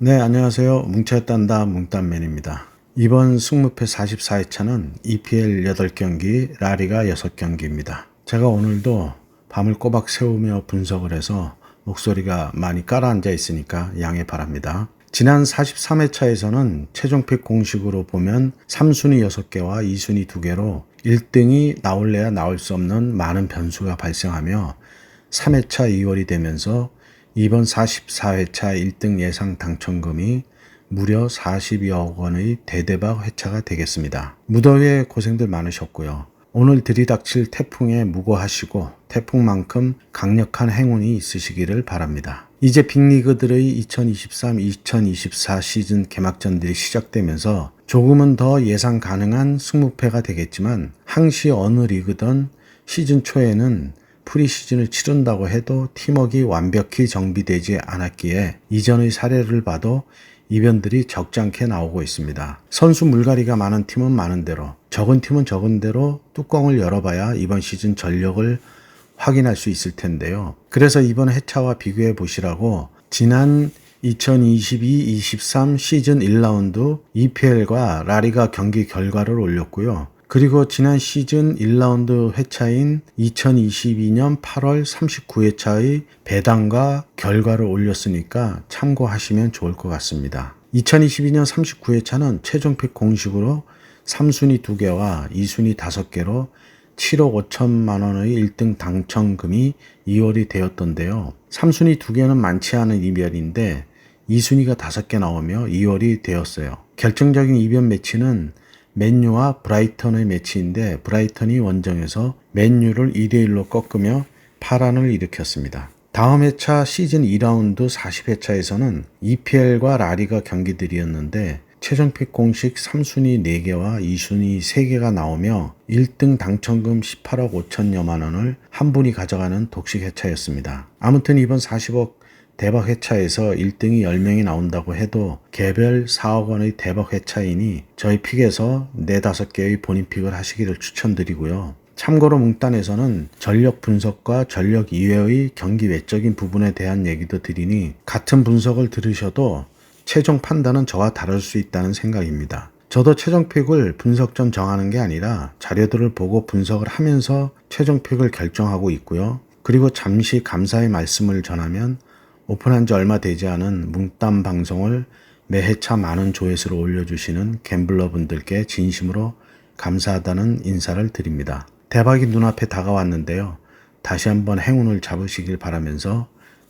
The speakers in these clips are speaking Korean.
네, 안녕하세요. 뭉쳤단다 뭉딴맨입니다. 이번 승무패 44회차는 EPL 8경기, 라리가 6경기입니다. 제가 오늘도 밤을 꼬박 세우며 분석을 해서 목소리가 많이 깔아앉아 있으니까 양해 바랍니다. 지난 43회차에서는 최종픽 공식으로 보면 3순위 6개와 2순위 2개로 1등이 나올래야 나올 수 없는 많은 변수가 발생하며 3회차 2월이 되면서 이번 44회차 1등 예상 당첨금이 무려 42억 원의 대대박 회차가 되겠습니다. 무더위에 고생들 많으셨고요. 오늘 들이닥칠 태풍에 무고하시고 태풍만큼 강력한 행운이 있으시기를 바랍니다. 이제 빅리그들의 2023-2024 시즌 개막전들이 시작되면서 조금은 더 예상 가능한 승무패가 되겠지만 항시 어느 리그든 시즌 초에는 프리시즌을 치른다고 해도 팀워크가 완벽히 정비되지 않았기에 이전의 사례를 봐도 이변들이 적잖게 나오고 있습니다. 선수 물갈이가 많은 팀은 많은 대로, 적은 팀은 적은 대로 뚜껑을 열어봐야 이번 시즌 전력을 확인할 수 있을 텐데요. 그래서 이번 해차와 비교해 보시라고 지난 2022-23 시즌 1라운드 EPL과 라리가 경기 결과를 올렸고요. 그리고 지난 시즌 1라운드 회차인 2022년 8월 39회차의 배당과 결과를 올렸으니까 참고하시면 좋을 것 같습니다. 2022년 39회차는 최종픽 공식으로 3순위 2개와 2순위 5개로 7억 5천만 원의 1등 당첨금이 2월이 되었던데요. 3순위 2개는 많지 않은 이별인데 2순위가 5개 나오며 2월이 되었어요. 결정적인 이변 매치는 맨유와 브라이턴의 매치인데 브라이턴이 원정에서 맨유를 2대1로 꺾으며 파란을 일으켰습니다. 다음 회차 시즌 2라운드 40회차에서는 EPL과 라리가 경기들이었는데 최종픽 공식 3순위 4개와 2순위 3개가 나오며 1등 당첨금 18억 5천여만 원을 한 분이 가져가는 독식 회차였습니다. 아무튼 이번 40억 대박 회차에서 1등이 10명이 나온다고 해도 개별 4억 원의 대박 회차이니 저희 픽에서 4, 5개의 본인 픽을 하시기를 추천드리고요. 참고로 뭉딴에서는 전력 분석과 전력 이외의 경기 외적인 부분에 대한 얘기도 드리니 같은 분석을 들으셔도 최종 판단은 저와 다를 수 있다는 생각입니다. 저도 최종 픽을 분석 전 정하는 게 아니라 자료들을 보고 분석을 하면서 최종 픽을 결정하고 있고요. 그리고 잠시 감사의 말씀을 전하면 오픈한 지 얼마 되지 않은 뭉땀 방송을 매해차 많은 조회수를 올려주시는 갬블러 분들께 진심으로 감사하다는 인사를 드립니다. 대박이 눈앞에 다가왔는데요. 다시 한번 행운을 잡으시길 바라면서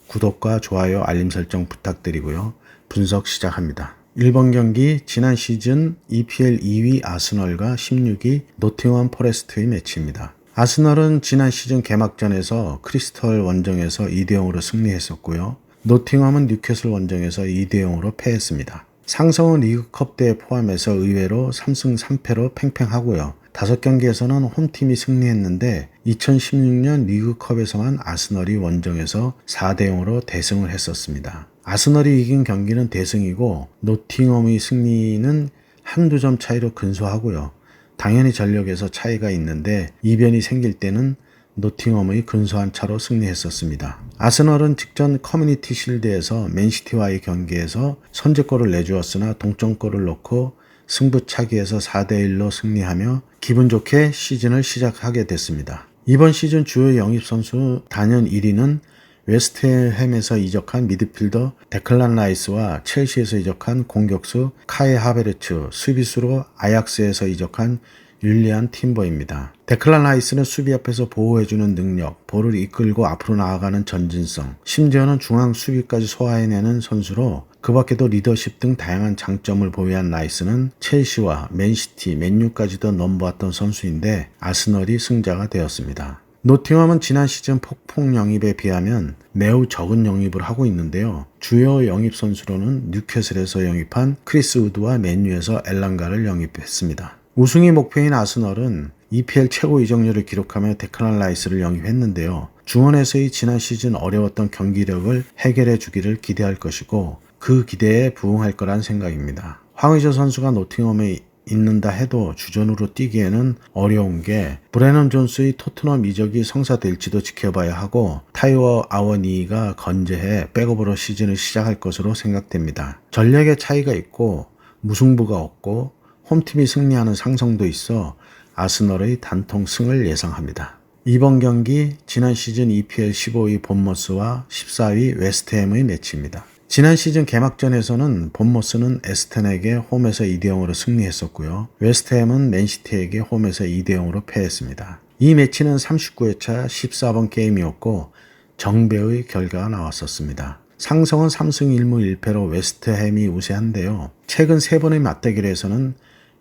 구독과 좋아요, 알림 설정 부탁드리고요. 분석 시작합니다. 1번 경기 지난 시즌 EPL 2위 아스널과 16위 노팅엄 포레스트의 매치입니다. 아스널은 지난 시즌 개막전에서 크리스털 원정에서 2대 0으로 승리했었고요. 노팅엄은 뉴캐슬 원정에서 2대 0으로 패했습니다. 상성은 리그컵 대회 포함해서 의외로 3승 3패로 팽팽하고요. 다섯 경기에서는 홈팀이 승리했는데 2016년 리그컵에서만 아스널이 원정에서 4대 0으로 대승을 했었습니다. 아스널이 이긴 경기는 대승이고 노팅엄의 승리는 한두 점 차이로 근소하고요. 당연히 전력에서 차이가 있는데 이변이 생길 때는 노팅엄의 근소한 차로 승리했었습니다. 아스널은 직전 커뮤니티 실드에서 맨시티와의 경기에서 선제골을 내주었으나 동점골을 넣고 승부차기에서 4대1로 승리하며 기분 좋게 시즌을 시작하게 됐습니다. 이번 시즌 주요 영입 선수 단연 1위는 웨스트햄에서 이적한 미드필더 데클란 라이스와 첼시에서 이적한 공격수 카에 하베르츠, 수비수로 아약스에서 이적한 율리안 팀버입니다. 데클란 라이스는 수비 앞에서 보호해주는 능력, 볼을 이끌고 앞으로 나아가는 전진성, 심지어는 중앙 수비까지 소화해내는 선수로 그 밖에도 리더십 등 다양한 장점을 보유한 라이스는 첼시와 맨시티, 맨유까지도 넘보았던 선수인데 아스널이 승자가 되었습니다. 노팅엄은 지난 시즌 폭풍 영입에 비하면 매우 적은 영입을 하고 있는데요. 주요 영입 선수로는 뉴캐슬에서 영입한 크리스 우드와 맨유에서 엘랑가를 영입했습니다. 우승이 목표인 아스널은 EPL 최고 이적률을 기록하며 데클란 라이스를 영입했는데요. 중원에서의 지난 시즌 어려웠던 경기력을 해결해 주기를 기대할 것이고 그 기대에 부응할 거란 생각입니다. 황의조 선수가 노팅엄에 있는다 해도 주전으로 뛰기에는 어려운 게 브레넌 존스의 토트넘 이적이 성사될지도 지켜봐야 하고 타이워 아워니가 건재해 백업으로 시즌을 시작할 것으로 생각됩니다. 전력의 차이가 있고 무승부가 없고 홈팀이 승리하는 상성도 있어 아스널의 단통 승을 예상합니다. 이번 경기 지난 시즌 EPL 15위 본머스와 14위 웨스트햄의 매치입니다. 지난 시즌 개막전에서는 본머스는 에스턴에게 홈에서 2대0으로 승리했었고요. 웨스트햄은 맨시티에게 홈에서 2대0으로 패했습니다. 이 매치는 39회차 14번 게임이었고 정배의 결과가 나왔었습니다. 상성은 3승 1무 1패로 웨스트햄이 우세한데요. 최근 3번의 맞대결에서는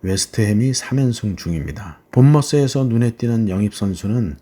웨스트햄이 3연승 중입니다. 본머스에서 눈에 띄는 영입 선수는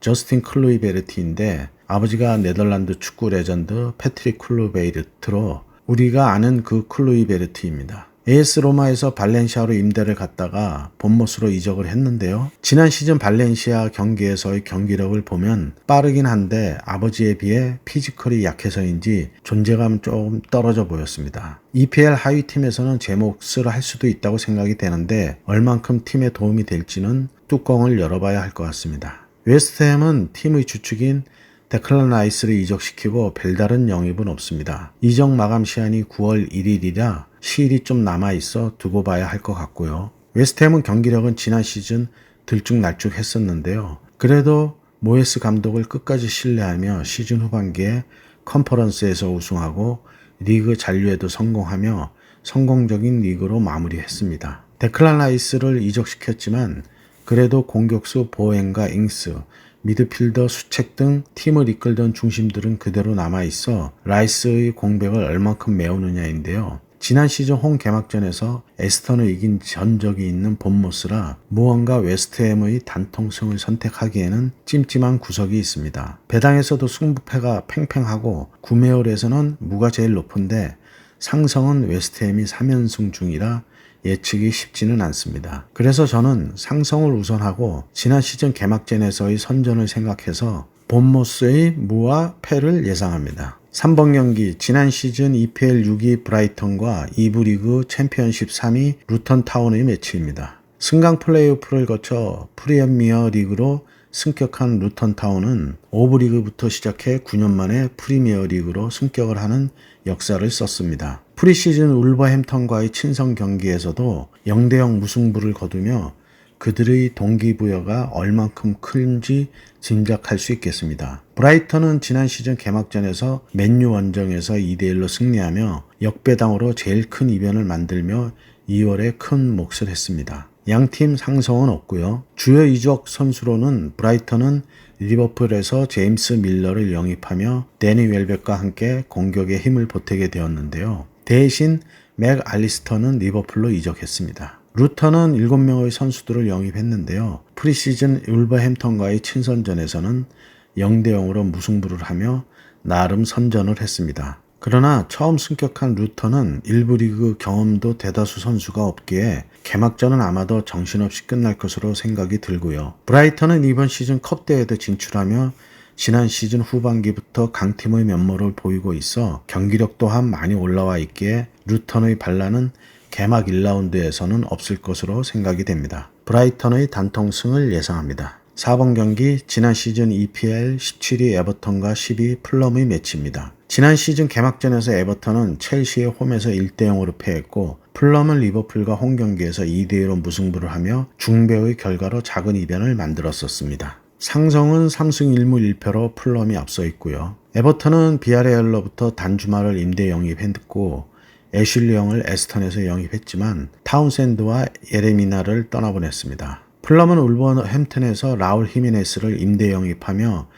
저스틴 클로이 베르티인데 아버지가 네덜란드 축구 레전드 패트릭 클로베이르트로 우리가 아는 그 클로이 베르티입니다. AS 로마에서 발렌시아로 임대를 갔다가 본모스로 이적을 했는데요. 지난 시즌 발렌시아 경기에서의 경기력을 보면 빠르긴 한데 아버지에 비해 피지컬이 약해서인지 존재감 좀 떨어져 보였습니다. EPL 하위 팀에서는 제 몫을 할 수도 있다고 생각이 되는데 얼만큼 팀에 도움이 될지는 뚜껑을 열어봐야 할 것 같습니다. 웨스트햄은 팀의 주축인 데클란 라이스를 이적시키고 별다른 영입은 없습니다. 이적 마감 시한이 9월 1일이라 시일이 좀 남아 있어 두고 봐야 할 것 같고요. 웨스트햄은 경기력은 지난 시즌 들쭉날쭉 했었는데요. 그래도 모에스 감독을 끝까지 신뢰하며 시즌 후반기에 컨퍼런스에서 우승하고 리그 잔류에도 성공하며 성공적인 리그로 마무리했습니다. 데클란 라이스를 이적시켰지만 그래도 공격수 보행과 잉스, 미드필더 수책 등 팀을 이끌던 중심들은 그대로 남아있어 라이스의 공백을 얼만큼 메우느냐인데요. 지난 시즌 홈 개막전에서 에스턴을 이긴 전적이 있는 본모스라 무언가 웨스트햄의 단통승을 선택하기에는 찜찜한 구석이 있습니다. 배당에서도 승부패가 팽팽하고 구매율에서는 무가 제일 높은데 상성은 웨스트햄이 3연승 중이라 예측이 쉽지는 않습니다. 그래서 저는 상성을 우선하고 지난 시즌 개막전에서의 선전을 생각해서 본모스의 무와 패를 예상합니다. 3번 경기 지난 시즌 EPL 6위 브라이턴과 2부 리그 챔피언십 3위 루턴 타운의 매치입니다. 승강 플레이오프를 거쳐 프리미어 리그로 승격한 루턴 타운은 5부 리그부터 시작해 9년 만에 프리미어 리그로 승격을 하는 역사를 썼습니다. 프리시즌 울버햄턴과의 친선 경기에서도 0대0 무승부를 거두며 그들의 동기부여가 얼만큼 큰지 짐작할 수 있겠습니다. 브라이턴은 지난 시즌 개막전에서 맨유 원정에서 2대1로 승리하며 역배당으로 제일 큰 이변을 만들며 2월에 큰 몫을 했습니다. 양팀 상성은 없고요. 주요 이적 선수로는 브라이턴은 리버풀에서 제임스 밀러를 영입하며 데니 웰백과 함께 공격에 힘을 보태게 되었는데요. 대신 맥 알리스터는 리버풀로 이적했습니다. 루터는 7명의 선수들을 영입했는데요. 프리시즌 울버햄턴과의 친선전에서는 0대 0으로 무승부를 하며 나름 선전을 했습니다. 그러나 처음 승격한 루터는 일부 리그 경험도 대다수 선수가 없기에 개막전은 아마도 정신없이 끝날 것으로 생각이 들고요. 브라이턴은 이번 시즌 컵대회도 진출하며 지난 시즌 후반기부터 강팀의 면모를 보이고 있어 경기력 또한 많이 올라와 있기에 루턴의 반란은 개막 1라운드에서는 없을 것으로 생각이 됩니다. 브라이턴의 단통승을 예상합니다. 4번 경기 지난 시즌 EPL 17위 에버턴과 10위 플럼의 매치입니다. 지난 시즌 개막전에서 에버턴은 첼시의 홈에서 1대0으로 패했고 플럼은 리버풀과 홈 경기에서 2대1로 무승부를 하며 중배의 결과로 작은 이변을 만들었었습니다. 상성은 3승 1무 1패로 플럼이 앞서 있고요. 에버턴은 비아레알로부터 단주말을 임대 영입했고 애슐리 형을 에스턴에서 영입했지만 타운샌드와 예레미나를 떠나보냈습니다. 플럼은 울버햄튼에서 라울 히미네스를 임대 영입하며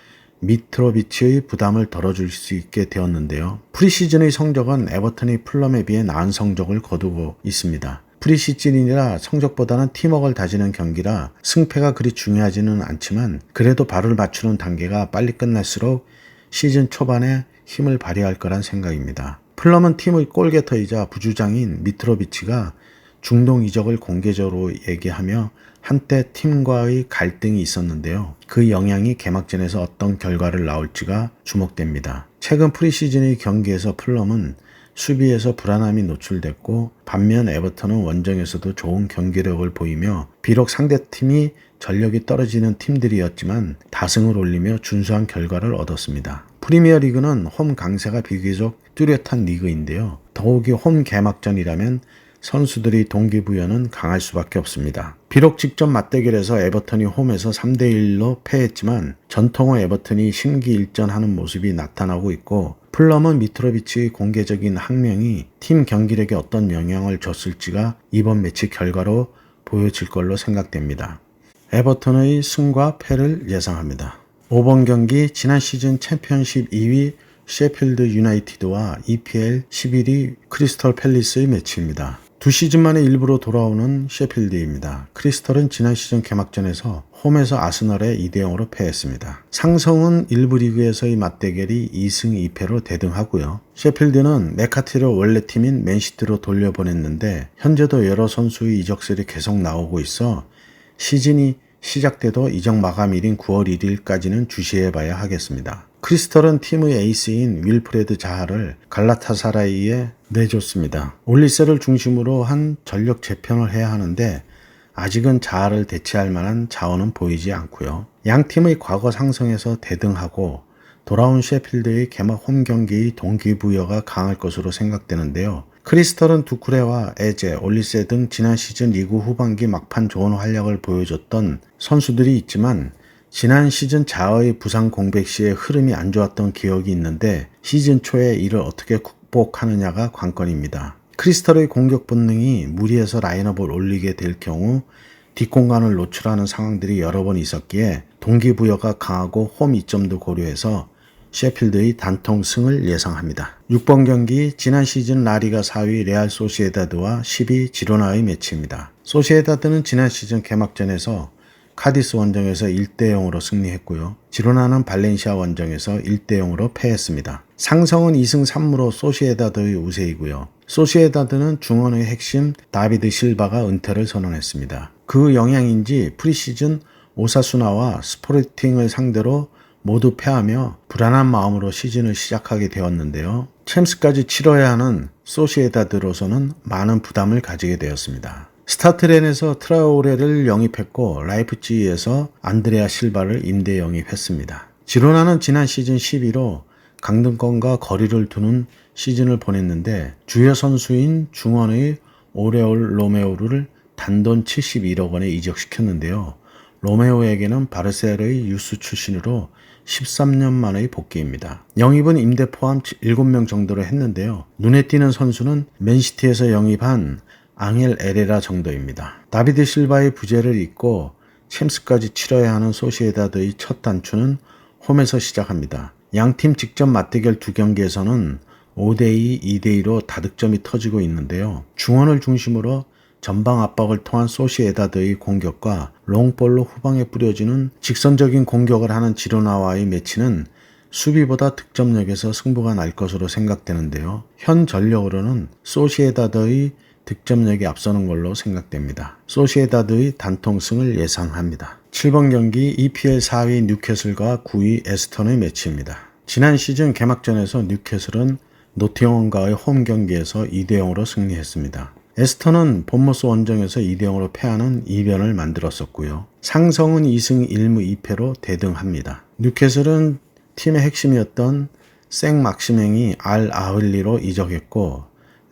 미트로비치의 부담을 덜어줄 수 있게 되었는데요. 프리시즌의 성적은 에버턴이 플럼에 비해 나은 성적을 거두고 있습니다. 프리시즌이라 성적보다는 팀워크를 다지는 경기라 승패가 그리 중요하지는 않지만 그래도 발을 맞추는 단계가 빨리 끝날수록 시즌 초반에 힘을 발휘할 거란 생각입니다. 플럼은 팀의 골게터이자 부주장인 미트로비치가 중동 이적을 공개적으로 얘기하며 한때 팀과의 갈등이 있었는데요. 그 영향이 개막전에서 어떤 결과를 나올지가 주목됩니다. 최근 프리시즌의 경기에서 플럼은 수비에서 불안함이 노출됐고 반면 에버턴은 원정에서도 좋은 경기력을 보이며 비록 상대팀이 전력이 떨어지는 팀들이었지만 다승을 올리며 준수한 결과를 얻었습니다. 프리미어 리그는 홈 강세가 비교적 뚜렷한 리그인데요. 더욱이 홈 개막전이라면 선수들이 동기부여는 강할 수밖에 없습니다. 비록 직접 맞대결에서 에버턴이 홈에서 3대1로 패했지만 전통의 에버턴이 심기일전하는 모습이 나타나고 있고 플럼은 미트로비치의 공개적인 항명이 팀 경기력에 어떤 영향을 줬을지가 이번 매치 결과로 보여질 걸로 생각됩니다. 에버턴의 승과 패를 예상합니다. 5번 경기 지난 시즌 챔피언십 2위 셰필드 유나이티드와 EPL 11위 크리스털 팰리스의 매치입니다. 두 시즌 만에 일부러 돌아오는 셰필드입니다. 크리스털은 지난 시즌 개막전에서 홈에서 아스널에 2대 0으로 패했습니다. 상성은 일부 리그에서의 맞대결이 2승 2패로 대등하고요. 셰필드는 메카티를 원래 팀인 맨시티로 돌려보냈는데 현재도 여러 선수의 이적설이 계속 나오고 있어 시즌이 시작돼도 이적 마감일인 9월 1일까지는 주시해봐야 하겠습니다. 크리스털은 팀의 에이스인 윌프레드 자하를 갈라타사라이에 내줬습니다. 올리세를 중심으로 한 전력 재편을 해야 하는데 아직은 자하를 대체할 만한 자원은 보이지 않고요. 양 팀의 과거 상승에서 대등하고 돌아온 셰필드의 개막 홈 경기의 동기부여가 강할 것으로 생각되는데요. 크리스털은 두쿠레와 에제, 올리세 등 지난 시즌 리그 후반기 막판 좋은 활약을 보여줬던 선수들이 있지만 지난 시즌 자의 부상 공백 시에 흐름이 안 좋았던 기억이 있는데 시즌 초에 이를 어떻게 극복하느냐가 관건입니다. 크리스털의 공격 본능이 무리해서 라인업을 올리게 될 경우 뒷공간을 노출하는 상황들이 여러 번 있었기에 동기부여가 강하고 홈 이점도 고려해서 셰필드의 단통 승을 예상합니다. 6번 경기 지난 시즌 라리가 4위 레알 소시에다드와 10위 지로나의 매치입니다. 소시에다드는 지난 시즌 개막전에서 카디스 원정에서 1대 0으로 승리했고요. 지로나는 발렌시아 원정에서 1대 0으로 패했습니다. 상성은 2승 3무로 소시에다드의 우세이고요. 소시에다드는 중원의 핵심 다비드 실바가 은퇴를 선언했습니다. 그 영향인지 프리시즌 오사수나와 스포르팅을 상대로 모두 패하며 불안한 마음으로 시즌을 시작하게 되었는데요. 챔스까지 치러야 하는 소시에다드로서는 많은 부담을 가지게 되었습니다. 스타트렌에서 트라오레를 영입했고 라이프치히에서 안드레아 실바를 임대 영입했습니다. 지로나는 지난 시즌 11호 강등권과 거리를 두는 시즌을 보냈는데 주요 선수인 중원의 오레올 로메오를 단돈 71억 원에 이적시켰는데요. 로메오에게는 바르셀의 유스 출신으로 13년 만의 복귀입니다. 영입은 임대 포함 7명 정도로 했는데요. 눈에 띄는 선수는 맨시티에서 영입한 앙헬 에레라 정도입니다. 다비드 실바의 부재를 잇고 챔스까지 치러야 하는 소시에다드의 첫 단추는 홈에서 시작합니다. 양팀 직접 맞대결 두 경기에서는 5대2, 2대2로 다득점이 터지고 있는데요. 중원을 중심으로 전방 압박을 통한 소시에다드의 공격과 롱볼로 후방에 뿌려지는 직선적인 공격을 하는 지로나와의 매치는 수비보다 득점력에서 승부가 날 것으로 생각되는데요. 현 전력으로는 소시에다드의 득점력이 앞서는 걸로 생각됩니다. 소시에다드의 단통승을 예상합니다. 7번 경기 EPL 4위 뉴캐슬과 9위 에스턴의 매치입니다. 지난 시즌 개막전에서 뉴캐슬은 노팅엄과의 홈 경기에서 2대 0으로 승리했습니다. 에스턴은 본모스 원정에서 2대 0으로 패하는 이변을 만들었었고요. 상성은 2승 1무 2패로 대등합니다. 뉴캐슬은 팀의 핵심이었던 생 막시맹이 알 아흘리로 이적했고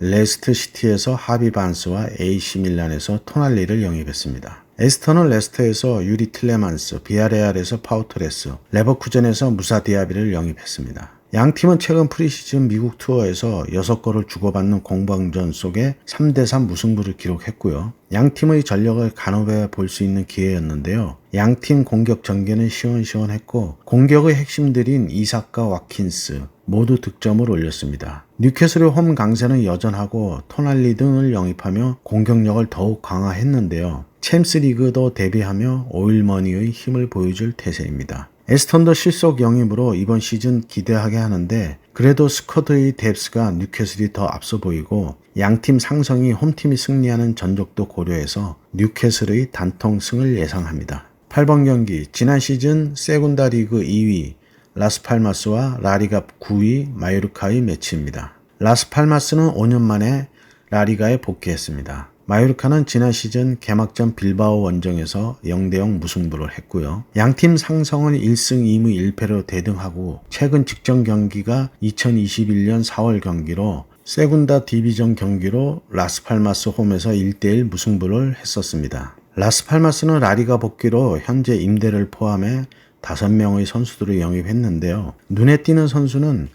레스트 시티에서 하비 반스와 AC 밀란에서 토날리를 영입했습니다. 에스턴은 레스터에서 유리 틸레만스, 비아레알에서 파우토레스, 레버쿠젠에서 무사 디아비를 영입했습니다. 양 팀은 최근 프리시즌 미국 투어에서 6골을 주고받는 공방전 속에 3대3 무승부를 기록했고요. 양 팀의 전력을 간호해 볼 수 있는 기회였는데요. 양 팀 공격 전개는 시원시원했고 공격의 핵심들인 이삭과 와킨스 모두 득점을 올렸습니다. 뉴캐슬의 홈 강세는 여전하고 토날리 등을 영입하며 공격력을 더욱 강화했는데요. 챔스 리그도 대비하며 오일머니의 힘을 보여줄 태세입니다. 에스턴도 실속 영입으로 이번 시즌 기대하게 하는데 그래도 스쿼드의 뎁스가 뉴캐슬이 더 앞서 보이고 양팀 상성이 홈팀이 승리하는 전적도 고려해서 뉴캐슬의 단통승을 예상합니다. 8번 경기 지난 시즌 세군다 리그 2위 라스팔마스와 라리가 9위 마요르카의 매치입니다. 라스팔마스는 5년 만에 라리가에 복귀했습니다. 마요르카는 지난 시즌 개막전 빌바오 원정에서 0대0 무승부를 했고요. 양팀 상성은 1승 2무 1패로 대등하고 최근 직전 경기가 2021년 4월 경기로 세군다 디비전 경기로 라스팔마스 홈에서 1대1 무승부를 했었습니다. 라스팔마스는 라리가 복귀로 현재 임대를 포함해 5명의 선수들을 영입했는데요. 눈에 띄는 선수는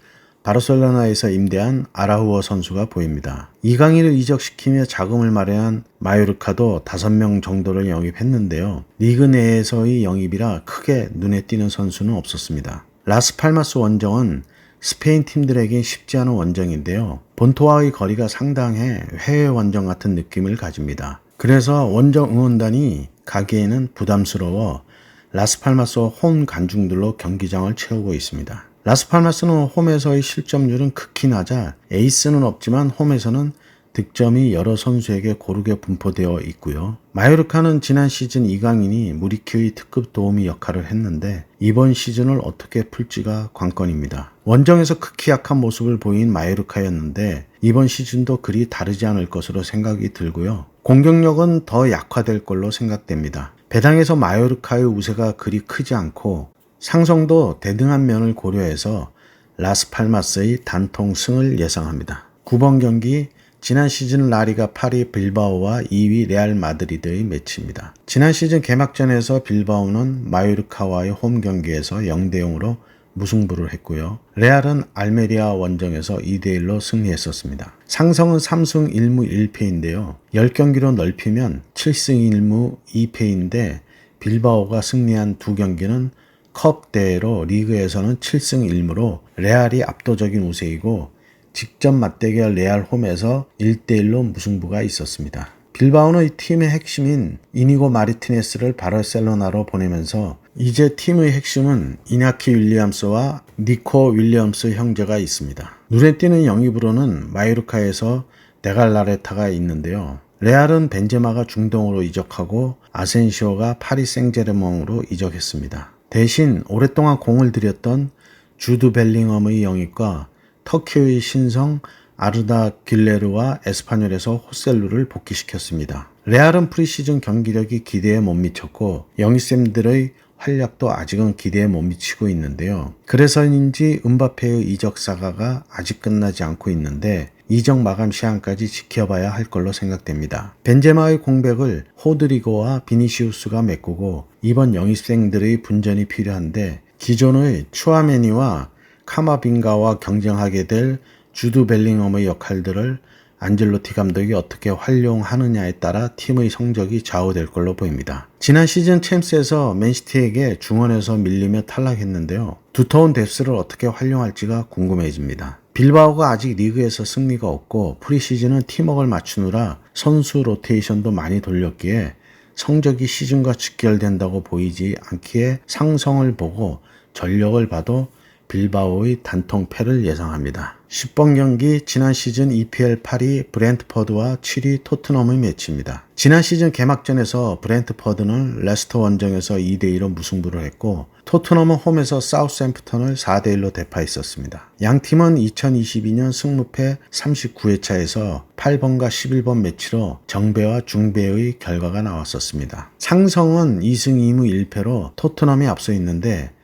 바르셀로나에서 임대한 아라후어 선수가 보입니다. 이강인을 이적시키며 자금을 마련한 마요르카도 5명 정도를 영입했는데요. 리그 내에서의 영입이라 크게 눈에 띄는 선수는 없었습니다. 라스팔마스 원정은 스페인 팀들에게 쉽지 않은 원정인데요. 본토와의 거리가 상당해 해외 원정 같은 느낌을 가집니다. 그래서 원정 응원단이 가기에는 부담스러워 라스팔마스 홈 관중들로 경기장을 채우고 있습니다. 라스팔마스는 홈에서의 실점률은 극히 낮아 에이스는 없지만 홈에서는 득점이 여러 선수에게 고르게 분포되어 있고요. 마요르카는 지난 시즌 이강인이 무리큐의 특급 도우미 역할을 했는데 이번 시즌을 어떻게 풀지가 관건입니다. 원정에서 극히 약한 모습을 보인 마요르카였는데 이번 시즌도 그리 다르지 않을 것으로 생각이 들고요. 공격력은 더 약화될 걸로 생각됩니다. 배당에서 마요르카의 우세가 그리 크지 않고 상성도 대등한 면을 고려해서 라스팔마스의 단통 승을 예상합니다. 9번 경기 지난 시즌 라리가 파리 빌바오와 2위 레알 마드리드의 매치입니다. 지난 시즌 개막전에서 빌바오는 마요르카와의 홈 경기에서 0대 0으로 무승부를 했고요. 레알은 알메리아 원정에서 2대1로 승리했었습니다. 상성은 3승 1무 1패인데요. 10경기로 넓히면 7승 1무 2패인데 빌바오가 승리한 두 경기는 컵 대회로 리그에서는 7승 1무로 레알이 압도적인 우세이고 직접 맞대결 레알 홈에서 1대1로 무승부가 있었습니다. 빌바오는 팀의 핵심인 이니고 마리티네스를 바르셀로나로 보내면서 이제 팀의 핵심은 이나키 윌리엄스와 니코 윌리엄스 형제가 있습니다. 눈에 띄는 영입으로는 마이루카에서 네갈라레타가 있는데요. 레알은 벤제마가 중동으로 이적하고 아센시오가 파리 생제르맹으로 이적했습니다. 대신 오랫동안 공을 들였던 주드 벨링엄의 영입과 터키의 신성 아르다 길레르와 에스파뇰에서 호셀루를 복귀시켰습니다. 레알은 프리시즌 경기력이 기대에 못 미쳤고 영입쌤들의 활약도 아직은 기대에 못 미치고 있는데요. 그래서인지 은바페의 이적 사가가 아직 끝나지 않고 있는데 이적 마감 시한까지 지켜봐야 할 걸로 생각됩니다. 벤제마의 공백을 호드리고와 비니시우스가 메꾸고 이번 영입생들의 분전이 필요한데 기존의 추아메니와 카마빈가와 경쟁하게 될 주드 벨링엄의 역할들을 안젤로티 감독이 어떻게 활용하느냐에 따라 팀의 성적이 좌우될 걸로 보입니다. 지난 시즌 챔스에서 맨시티에게 중원에서 밀리며 탈락했는데요. 두터운 뎁스를 어떻게 활용할지가 궁금해집니다. 빌바오가 아직 리그에서 승리가 없고 프리시즌은 팀워크를 맞추느라 선수 로테이션도 많이 돌렸기에 성적이 시즌과 직결된다고 보이지 않기에 상성을 보고 전력을 봐도 빌바오의 단통 패를 예상합니다. 10번 경기 지난 시즌 EPL 8위 브렌트퍼드와 7위 토트넘의 매치입니다. 지난 시즌 개막전에서 브렌트퍼드는 레스터 원정에서 2대2로 무승부를 했고 토트넘은 홈에서 사우스햄프턴을 4대1로 대파했었습니다. 양 팀은 2022년 승무패 39회차에서 8번과 11번 매치로 정배와 중배의 결과가 나왔었습니다. 상성은 2승 2무 1패로 토트넘이 앞서 있는데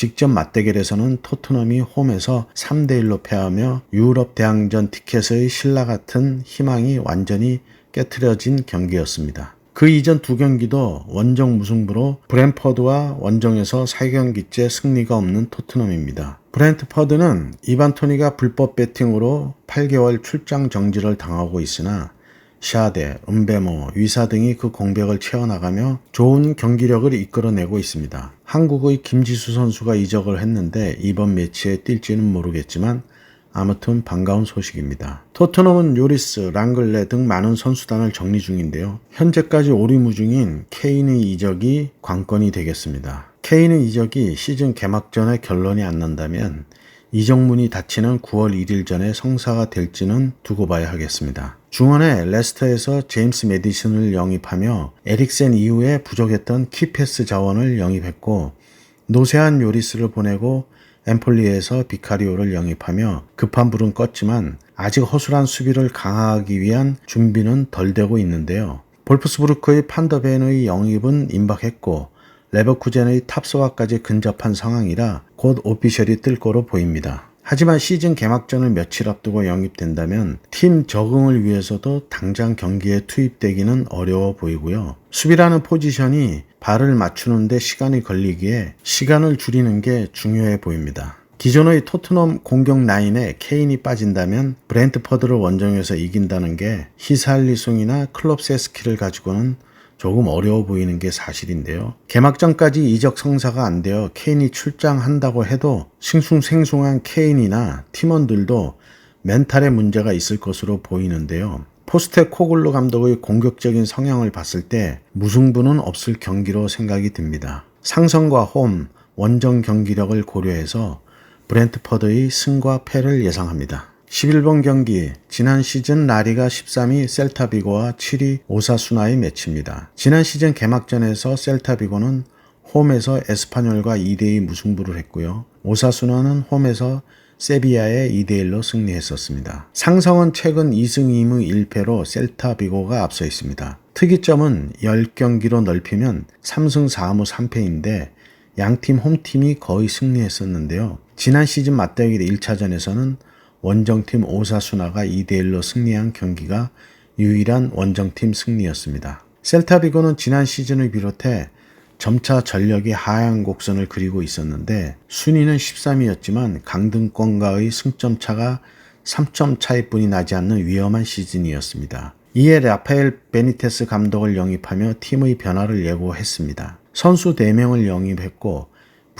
직접 맞대결에서는 토트넘이 홈에서 3대1로 패하며 유럽 대항전 티켓의 신라 같은 희망이 완전히 깨트려진 경기였습니다. 그 이전 두 경기도 원정 무승부로 브랜퍼드와 원정에서 4경기째 승리가 없는 토트넘입니다. 브랜트퍼드는 이반 토니가 불법 배팅으로 8개월 출장 정지를 당하고 있으나 샤데, 은베모, 위사 등이 그 공백을 채워나가며 좋은 경기력을 이끌어내고 있습니다. 한국의 김지수 선수가 이적을 했는데 이번 매치에 뛸지는 모르겠지만 아무튼 반가운 소식입니다. 토트넘은 요리스, 랑글레 등 많은 선수단을 정리 중인데요. 현재까지 오리무중인 케인의 이적이 관건이 되겠습니다. 케인의 이적이 시즌 개막 전에 결론이 안 난다면 이정문이 닫히는 9월 1일 전에 성사가 될지는 두고 봐야 하겠습니다. 중원에 레스터에서 제임스 메디슨을 영입하며 에릭센 이후에 부족했던 키패스 자원을 영입했고 노세한 요리스를 보내고 엠폴리에서 비카리오를 영입하며 급한 불은 껐지만 아직 허술한 수비를 강화하기 위한 준비는 덜 되고 있는데요. 볼프스부르크의 판더벤의 영입은 임박했고 레버쿠젠의 탑스와까지 근접한 상황이라 곧 오피셜이 뜰 거로 보입니다. 하지만 시즌 개막전을 며칠 앞두고 영입된다면 팀 적응을 위해서도 당장 경기에 투입되기는 어려워 보이고요. 수비라는 포지션이 발을 맞추는데 시간이 걸리기에 시간을 줄이는 게 중요해 보입니다. 기존의 토트넘 공격 라인에 케인이 빠진다면 브렌트퍼드를 원정에서 이긴다는 게 히살리송이나 클럽 세스키를 가지고는 조금 어려워 보이는 게 사실인데요. 개막전까지 이적 성사가 안 되어 케인이 출장한다고 해도 싱숭생숭한 케인이나 팀원들도 멘탈에 문제가 있을 것으로 보이는데요. 포스테 코글루 감독의 공격적인 성향을 봤을 때 무승부는 없을 경기로 생각이 듭니다. 상성과 홈, 원정 경기력을 고려해서 브렌트퍼드의 승과 패를 예상합니다. 11번 경기 지난 시즌 라리가 13위 셀타비고와 7위 오사수나의 매치입니다. 지난 시즌 개막전에서 셀타비고는 홈에서 에스파뇰과 2대2 무승부를 했고요. 오사수나는 홈에서 세비야에 2대1로 승리했었습니다. 상성은 최근 2승 2무 1패로 셀타비고가 앞서 있습니다. 특이점은 10경기로 넓히면 3승 4무 3패인데 양팀 홈팀이 거의 승리했었는데요. 지난 시즌 맞대기 1차전에서는 원정팀 오사수나가 2대1로 승리한 경기가 유일한 원정팀 승리였습니다. 셀타비고는 지난 시즌을 비롯해 점차 전력이 하향 곡선을 그리고 있었는데 순위는 13위였지만 강등권과의 승점 차가 3점 차이뿐이 나지 않는 위험한 시즌이었습니다. 이에 라파엘 베니테스 감독을 영입하며 팀의 변화를 예고했습니다. 선수 4명을 영입했고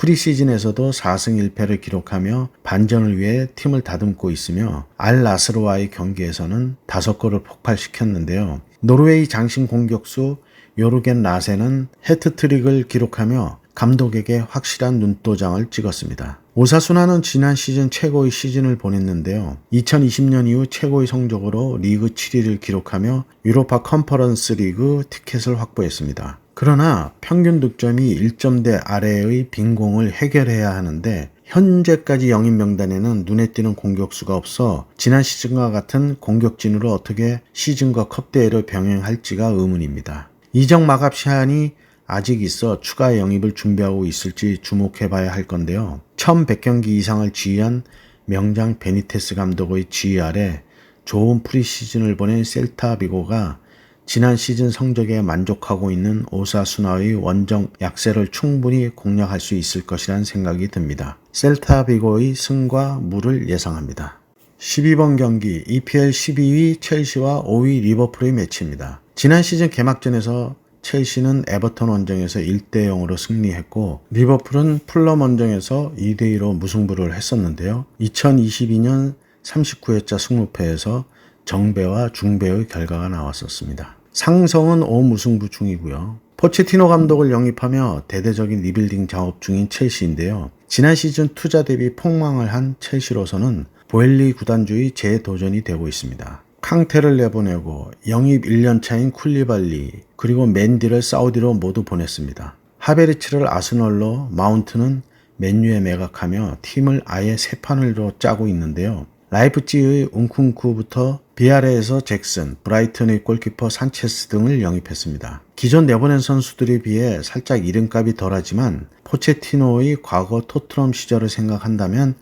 프리시즌에서도 4승 1패를 기록하며 반전을 위해 팀을 다듬고 있으며 알 라스로와의 경기에서는 5골을 폭발시켰는데요. 노르웨이 장신 공격수 요르겐 라세는 해트트릭을 기록하며 감독에게 확실한 눈도장을 찍었습니다. 오사수나는 지난 시즌 최고의 시즌을 보냈는데요. 2020년 이후 최고의 성적으로 리그 7위를 기록하며 유로파 컨퍼런스 리그 티켓을 확보했습니다. 그러나 평균 득점이 1점대 아래의 빈공을 해결해야 하는데 현재까지 영입 명단에는 눈에 띄는 공격수가 없어 지난 시즌과 같은 공격진으로 어떻게 시즌과 컵대회를 병행할지가 의문입니다. 이적 마감 시한이 아직 있어 추가 영입을 준비하고 있을지 주목해봐야 할 건데요. 1100경기 이상을 지휘한 명장 베니테스 감독의 지휘 아래 좋은 프리시즌을 보낸 셀타 비고가 지난 시즌 성적에 만족하고 있는 오사수나의 원정 약세를 충분히 공략할 수 있을 것이란 생각이 듭니다. 셀타 비고의 승과 무를 예상합니다. 12번 경기 EPL 12위 첼시와 5위 리버풀의 매치입니다. 지난 시즌 개막전에서 첼시는 에버턴 원정에서 1대 0으로 승리했고 리버풀은 풀럼 원정에서 2대 2로 무승부를 했었는데요. 2022년 39회차 승무패에서 정배와 중배의 결과가 나왔었습니다. 상성은 5무승부 중이고요. 포체티노 감독을 영입하며 대대적인 리빌딩 작업 중인 첼시인데요. 지난 시즌 투자 대비 폭망을 한 첼시로서는 보엘리 구단주의 재도전이 되고 있습니다. 캉테를 내보내고 영입 1년 차인 쿨리발리 그리고 맨디를 사우디로 모두 보냈습니다. 하베리츠를 아스널로 마운트는 맨유에 매각하며 팀을 아예 새 판으로 짜고 있는데요. 라이프찌의 웅쿵쿠부터 비아레에서 잭슨, 브라이튼의 골키퍼 산체스 등을 영입했습니다. 기존 내보낸 선수들에 비해 살짝 이름값이 덜하지만 포체티노의 과거 토트넘 시절을 생각한다면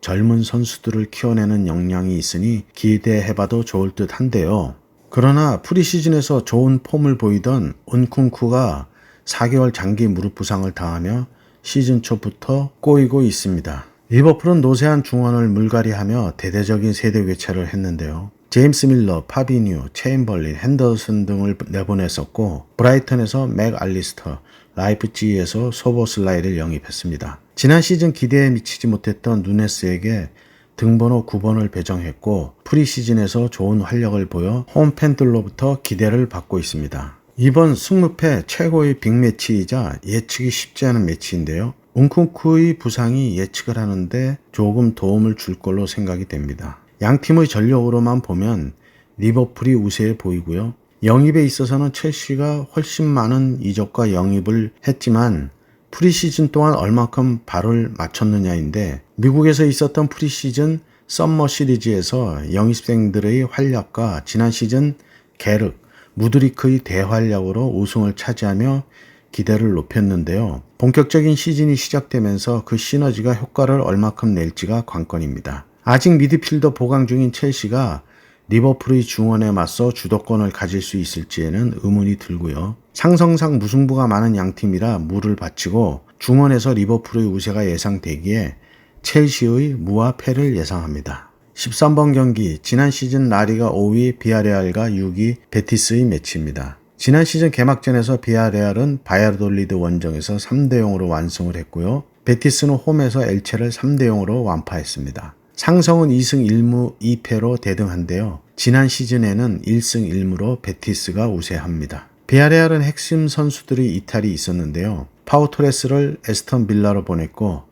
젊은 선수들을 키워내는 역량이 있으니 기대해봐도 좋을 듯 한데요. 그러나 프리시즌에서 좋은 폼을 보이던 운쿵쿠가 4개월 장기 무릎 부상을 당하며 시즌 초부터 꼬이고 있습니다. 리버풀은 노세한 중원을 물갈이하며 대대적인 세대 교체를 했는데요. 제임스 밀러, 파비뉴, 체인벌린, 핸더슨 등을 내보냈었고 브라이턴에서 맥 알리스터, 라이프찌에서 소보슬라이를 영입했습니다. 지난 시즌 기대에 미치지 못했던 누네스에게 등번호 9번을 배정했고 프리시즌에서 좋은 활력을 보여 홈팬들로부터 기대를 받고 있습니다. 이번 승무패 최고의 빅매치이자 예측이 쉽지 않은 매치인데요. 웅쿵쿠의 부상이 예측을 하는데 조금 도움을 줄 걸로 생각이 됩니다. 양 팀의 전력으로만 보면 리버풀이 우세해 보이고요. 영입에 있어서는 첼시가 훨씬 많은 이적과 영입을 했지만 프리시즌 동안 얼마큼 발을 맞췄느냐인데 미국에서 있었던 프리시즌 썸머 시리즈에서 영입생들의 활약과 지난 시즌 게르, 무드리크의 대활약으로 우승을 차지하며 기대를 높였는데요. 본격적인 시즌이 시작되면서 그 시너지가 효과를 얼마큼 낼지가 관건입니다. 아직 미드필더 보강 중인 첼시가 리버풀의 중원에 맞서 주도권을 가질 수 있을지에는 의문이 들고요. 상성상 무승부가 많은 양팀이라 물을 바치고 중원에서 리버풀의 우세가 예상되기에 첼시의 무와 패를 예상합니다. 13번 경기 지난 시즌 라리가 5위 비아레알과 6위 베티스의 매치입니다. 지난 시즌 개막전에서 비아레알은 바야돌리드 원정에서 3대 0으로 완승을 했고요. 베티스는 홈에서 엘체를 3대 0으로 완파했습니다. 상성은 2승 1무 2패로 대등한데요. 지난 시즌에는 1승 1무로 베티스가 우세합니다. 비아레알은 핵심 선수들이 이탈이 있었는데요. 파우토레스를 에스턴 빌라로 보냈고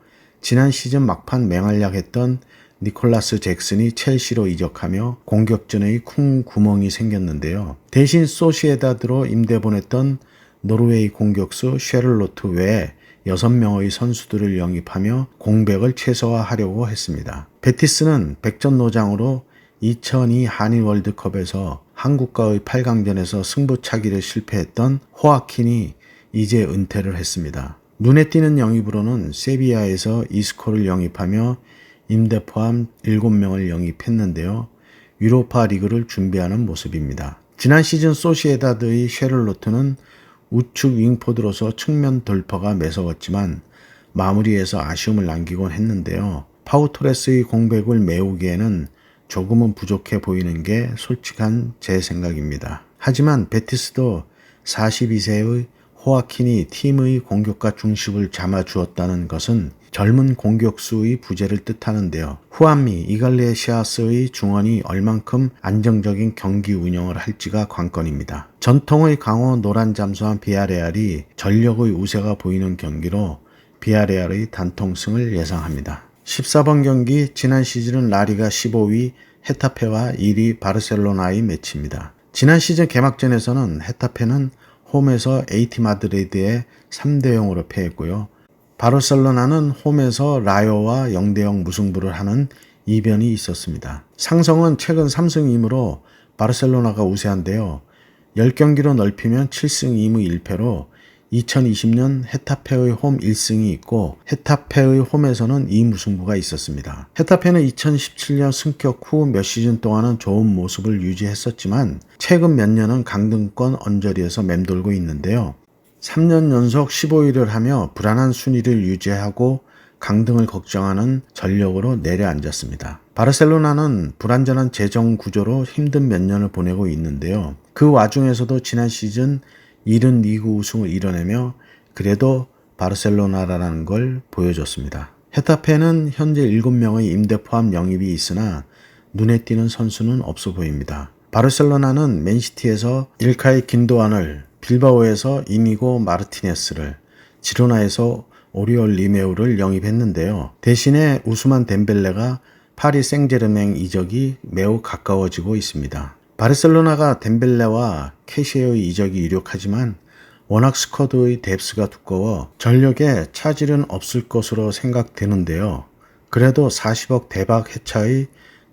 지난 시즌 막판 맹활약했던 니콜라스 잭슨이 첼시로 이적하며 공격전의 쿵 구멍이 생겼는데요. 대신 소시에다드로 임대 보냈던 노르웨이 공격수 쉐를로트 외에 6명의 선수들을 영입하며 공백을 최소화하려고 했습니다. 베티스는 백전노장으로 2002 한일 월드컵에서 한국과의 8강전에서 승부차기를 실패했던 호아킨이 이제 은퇴를 했습니다. 눈에 띄는 영입으로는 세비야에서 이스코를 영입하며 임대 포함 7명을 영입했는데요. 유로파 리그를 준비하는 모습입니다. 지난 시즌 소시에다드의 쉐를로트는 우측 윙포드로서 측면 돌파가 매서웠지만 마무리에서 아쉬움을 남기곤 했는데요. 파우토레스의 공백을 메우기에는 조금은 부족해 보이는 게 솔직한 제 생각입니다. 하지만 베티스도 42세의 호아킨이 팀의 공격과 중심을 잡아주었다는 것은 젊은 공격수의 부재를 뜻하는데요. 후안미, 이갈레시아스의 중원이 얼만큼 안정적인 경기 운영을 할지가 관건입니다. 전통의 강호 노란 잠수한 비아레알이 전력의 우세가 보이는 경기로 비아레알의 단통승을 예상합니다. 14번 경기 지난 시즌은 라리가 15위 헤타페와 1위 바르셀로나의 매치입니다. 지난 시즌 개막전에서는 헤타페는 홈에서 에이티 마드리드에 3대 0으로 패했고요. 바르셀로나는 홈에서 라요와 0대 0 무승부를 하는 이변이 있었습니다. 상성은 최근 3승 2무로 바르셀로나가 우세한데요. 10경기로 넓히면 7승 2무 1패로 2020년 헤타페의 홈 1승이 있고 헤타페의 홈에서는 2무승부가 있었습니다. 헤타페는 2017년 승격 후 몇 시즌 동안은 좋은 모습을 유지했었지만 최근 몇 년은 강등권 언저리에서 맴돌고 있는데요. 3년 연속 15위를 하며 불안한 순위를 유지하고 강등을 걱정하는 전력으로 내려앉았습니다. 바르셀로나는 불안전한 재정 구조로 힘든 몇 년을 보내고 있는데요. 그 와중에서도 지난 시즌 70 리그 우승을 이뤄내며 그래도 바르셀로나라는 걸 보여줬습니다. 헤타페는 현재 7명의 임대 포함 영입이 있으나 눈에 띄는 선수는 없어 보입니다. 바르셀로나는 맨시티에서 일카이 긴도안을 빌바오에서 이미고 마르티네스를 지로나에서 오리올 리메우를 영입했는데요. 대신에 우스만 덴벨레가 파리 생제르맹 이적이 매우 가까워지고 있습니다. 바르셀로나가 덴벨레와 캐시에의 이적이 유력하지만 워낙 스쿼드의 뎁스가 두꺼워 전력에 차질은 없을 것으로 생각되는데요. 그래도 40억 대박 해차의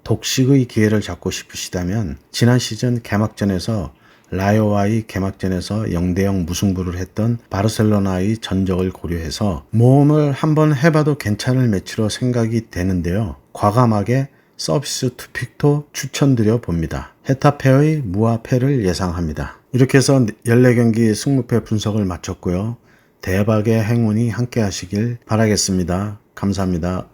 독식의 기회를 잡고 싶으시다면 지난 시즌 개막전에서 라요와의 개막전에서 0대0 무승부를 했던 바르셀로나의 전적을 고려해서 모험을 한번 해봐도 괜찮을 매치로 생각이 되는데요. 과감하게 서비스 투픽도 추천드려 봅니다. 헤타페의 무아패를 예상합니다. 이렇게 해서 14경기 승무패 분석을 마쳤고요. 대박의 행운이 함께 하시길 바라겠습니다. 감사합니다.